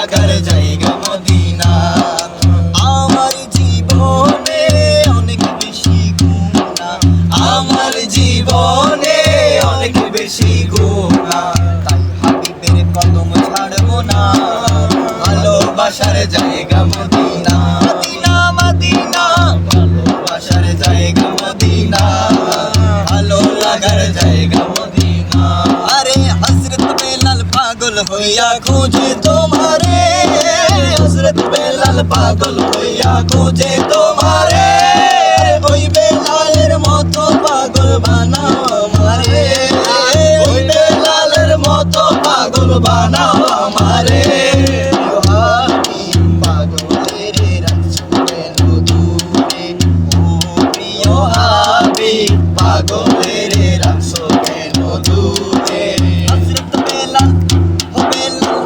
লাগার জায়গা মদিনা। আমার জীবনে অনেক বেশি গুণা। আমার জীবনে অনেক বেশি গুণা। তাই হাবিবের কদম না। ভালোবাসার জায়গা মদিনা। Medina Medina. ভালোবাসার জায়গা মদিনা। ভালো লাগার জায়গা মদিনা। আরে হজরত বেলাল পাগল হইয়া খুঁজে তোমারে পাগল হইয়া খুঁজে তোমারে। ওই বেলালের মতো পাগল বানাও আমারে। ওই বেলালের মতো পাগল বানাও আমারে। বেলাল,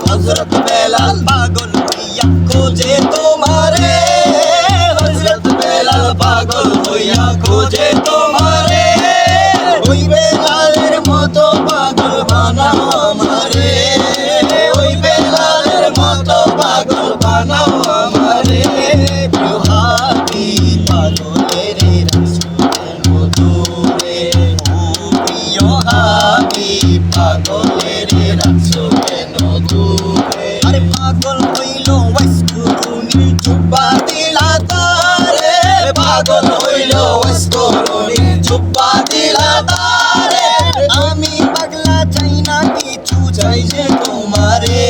হযরত বেলাল, পাগল হইয়া খোঁজে পাগল হইয়া খোঁজে তোমারে। ওই বেলালের মতো পাগল বানাও আমারে। ওই বেলালের মতো পাগল বানাও আমারে। প্রিয় হাবিব পাগলের রাসূলের মধুরে ও প্রিয় হাবিব পাগলের রাসূলের মধুরে আরে পাগল হইল দিলা তারে চাই যে তোমারে।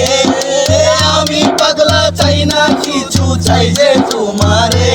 আমি পাগলা চাই না কিছু চাই যে তোমারে।